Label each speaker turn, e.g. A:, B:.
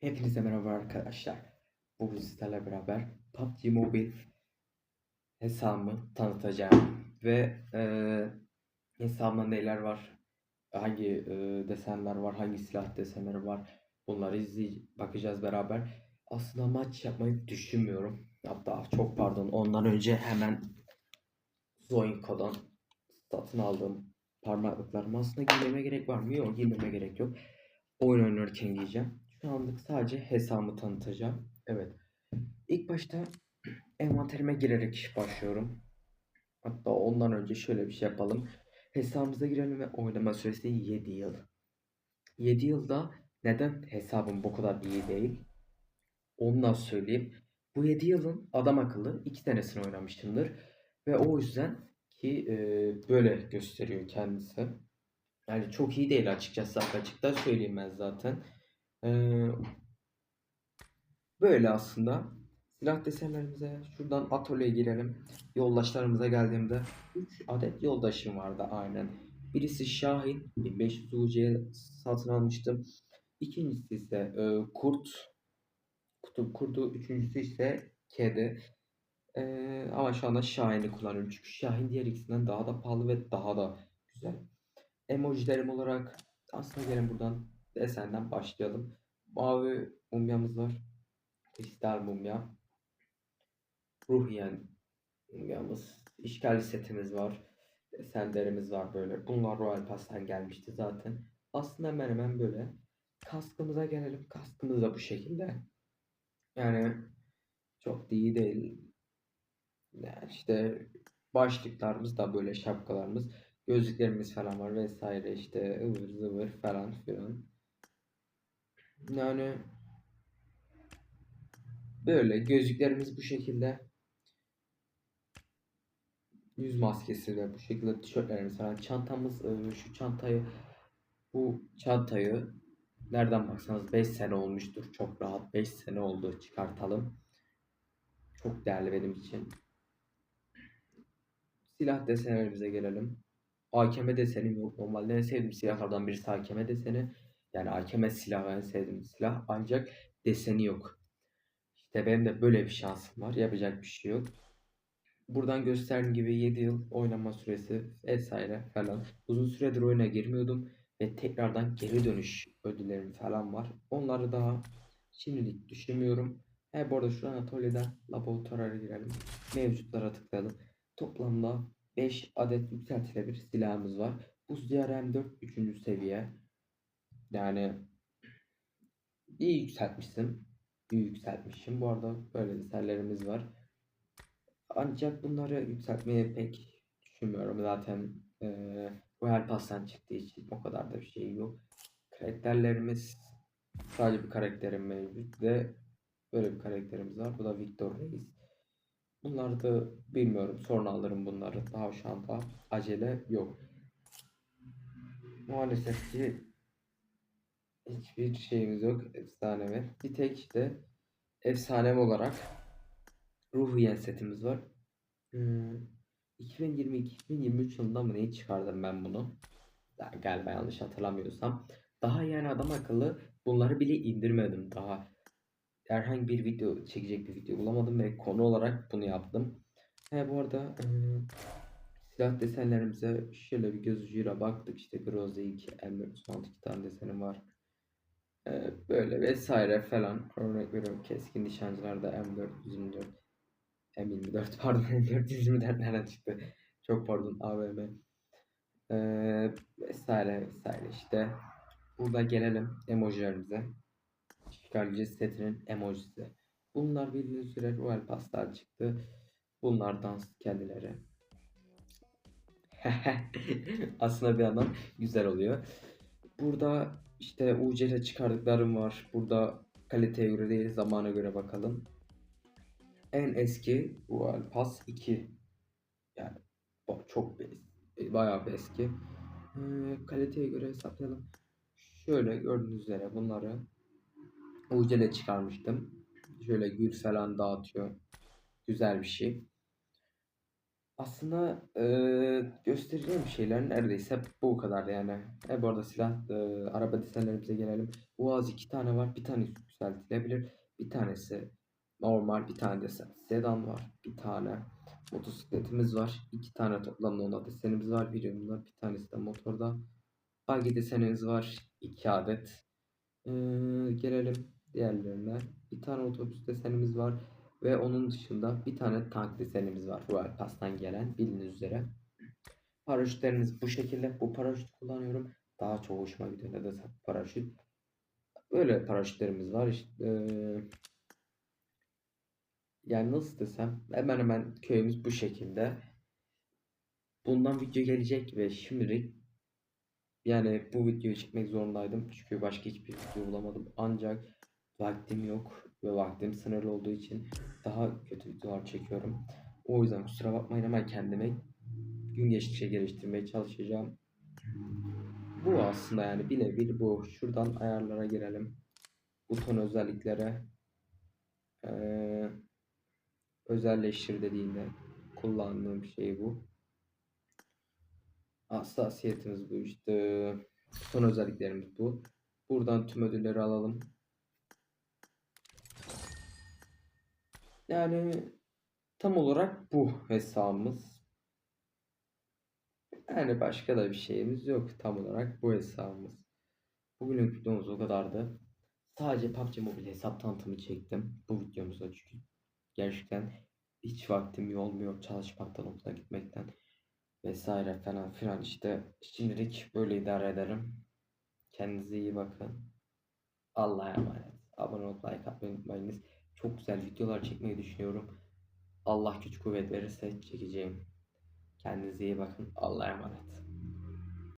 A: Hepinize merhaba arkadaşlar. Bugün sizlerle beraber PUBG Mobile hesabımı tanıtacağım. Ve eee hesabımda neler var, hangi eee, desenler var, hangi silah desenleri var bunları izley bakacağız beraber. Aslında maç yapmayı düşünmüyorum. Hatta çok pardon ondan önce hemen Zoinko'dan satın aldığım parmaklıklarımı aslında giymeme gerek var mı? Yok giymeme gerek yok. Oyun oynarken giyeceğim. Şu anlık sadece hesabımı tanıtacağım. Evet. İlk başta envanterime girerek başlıyorum. Hatta ondan önce şöyle bir şey yapalım. Hesabımıza girelim ve oynama süresi 7 yıl. 7 yılda neden hesabım bu kadar iyi değil? Onu da söyleyeyim. Bu 7 yılın adam akıllı 2 tanesini oynamışımdır. Ve o yüzden ki e, böyle gösteriyor kendisi. Yani çok iyi değil açıkçası açıkta söyleyeyim ben zaten. Ee, böyle aslında. Silah desenlerimize şuradan atölyeye girelim. Yoldaşlarımıza geldiğimde 3 adet yoldaşım vardı aynen. Birisi Şahin 1500 UC'ye satın almıştım. İkincisi ise e, Kurt. Kutup kurdu. Üçüncüsü ise Kedi. Ee, ama şu anda Şahin'i kullanıyorum. Çünkü Şahin diğer ikisinden daha da pahalı ve daha da güzel. Emojilerim olarak aslında gelin buradan desenden başlayalım. Mavi mumyamız var. Kristal mumya. Ruhiyen mumyamız. İşgal setimiz var. Desenlerimiz var böyle. Bunlar Royal Pass'tan gelmişti zaten. Aslında hemen hemen böyle. Kaskımıza gelelim. Kaskımız da bu şekilde. Yani çok da iyi değil. Yani işte başlıklarımız da böyle şapkalarımız. Gözlüklerimiz falan var vesaire işte ıvır zıvır falan filan. Yani böyle gözlüklerimiz bu şekilde. Yüz maskesi de bu şekilde tişörtlerimiz falan. Çantamız e, şu çantayı bu çantayı nereden baksanız 5 sene olmuştur. Çok rahat 5 sene oldu çıkartalım. Çok değerli benim için. Silah desenlerimize gelelim. AKM desenim yok. Normalde sevdiğim silahlardan birisi AKM deseni. Yani AKM silahı en sevdiğim silah. Ancak deseni yok. İşte benim de böyle bir şansım var. Yapacak bir şey yok. Buradan gösterdiğim gibi 7 yıl oynama süresi vesaire falan. Uzun süredir oyuna girmiyordum. Ve tekrardan geri dönüş ödüllerim falan var. Onları daha şimdilik düşünmüyorum. He bu arada şu atölyeden laboratuvara girelim. Mevcutlara tıklayalım. Toplamda 5 adet yükseltilebilir silahımız var. Buz diyarı M4 3. seviye. Yani iyi yükseltmişsin. İyi yükseltmişim. Bu arada böyle eserlerimiz var. Ancak bunları yükseltmeye pek düşünmüyorum. Zaten eee Royal Pass'tan çıktığı için o kadar da bir şey yok. Karakterlerimiz sadece bir karakterim mevcut ve böyle bir karakterimiz var. Bu da Victor Reis. Bunları da bilmiyorum. Sonra alırım bunları. Daha şu anda acele yok. Maalesef ki hiçbir şeyimiz yok efsanevi. Bir tek işte efsanevi olarak Ruhiyen setimiz var. Hmm, 2022-2023 yılında mı neyi çıkardım ben bunu? Daha galiba yanlış hatırlamıyorsam. Daha yani adam akıllı bunları bile indirmedim daha herhangi bir video çekecek bir video bulamadım ve konu olarak bunu yaptım. He bu arada e, silah desenlerimize şöyle bir göz ucuyla baktık. İşte Groza 2, M416 iki tane desenim var. E, böyle vesaire falan. Örnek veriyorum keskin nişancılarda M4 124 M24 pardon M4 124 nereden çıktı? Çok pardon AVM. E, vesaire vesaire işte. Burada gelelim emojilerimize. Çıkarıcı setinin emojisi. Bunlar bildiğiniz üzere Royal Pass'tan çıktı. Bunlar dans kendileri. Aslında bir yandan güzel oluyor. Burada işte UC'de çıkardıklarım var. Burada kaliteye göre değil zamana göre bakalım. En eski Royal Pass 2. Yani çok bayağı bir eski. Ee, kaliteye göre hesaplayalım. Şöyle gördüğünüz üzere bunları Ucele çıkarmıştım. Şöyle gül falan dağıtıyor. Güzel bir şey. Aslında eee, göstereceğim şeyler neredeyse bu kadar yani. E, bu arada silah, eee, araba desenlerimize gelelim. Uaz iki tane var. Bir tanesi yükseltilebilir. Bir tanesi normal. Bir tane de sedan var. Bir tane motosikletimiz var. İki tane toplamda onda desenimiz var. Videomda bir tanesi de motorda. Buggy desenimiz var. iki adet. Eee, gelelim diğerlerine. Bir tane otobüs desenimiz var. Ve onun dışında bir tane tank desenimiz var. Royal Pass'tan gelen bildiğiniz üzere. Paraşütlerimiz bu şekilde. Bu paraşüt kullanıyorum. Daha çok hoşuma gidiyor. Nedense bu paraşüt. Böyle paraşütlerimiz var. İşte, eee, yani nasıl desem hemen hemen köyümüz bu şekilde. Bundan video gelecek ve şimdilik yani bu videoyu çekmek zorundaydım. Çünkü başka hiçbir video bulamadım. Ancak vaktim yok ve vaktim sınırlı olduğu için daha kötü videolar çekiyorum. O yüzden kusura bakmayın ama kendimi gün geçtikçe geliştirmeye çalışacağım. Bu aslında yani bir nevi bu. Şuradan ayarlara girelim. Buton özelliklere eee, özelleştir dediğinde kullandığım şey bu. Hassasiyetimiz bu işte. Buton özelliklerimiz bu. Buradan tüm ödülleri alalım. Yani tam olarak bu hesabımız. Yani başka da bir şeyimiz yok. Tam olarak bu hesabımız. Bugünlük videomuz o kadardı. Sadece PUBG Mobile hesap tanıtımı çektim bu videomuzda çünkü gerçekten hiç vaktim olmuyor çalışmaktan okula gitmekten vesaire falan filan işte şimdilik böyle idare ederim. Kendinize iyi bakın. Allah'a emanet. Abone olup like atmayı unutmayınız. Çok güzel videolar çekmeyi düşünüyorum. Allah güç kuvvet verirse çekeceğim. Kendinize iyi bakın. Allah'a emanet.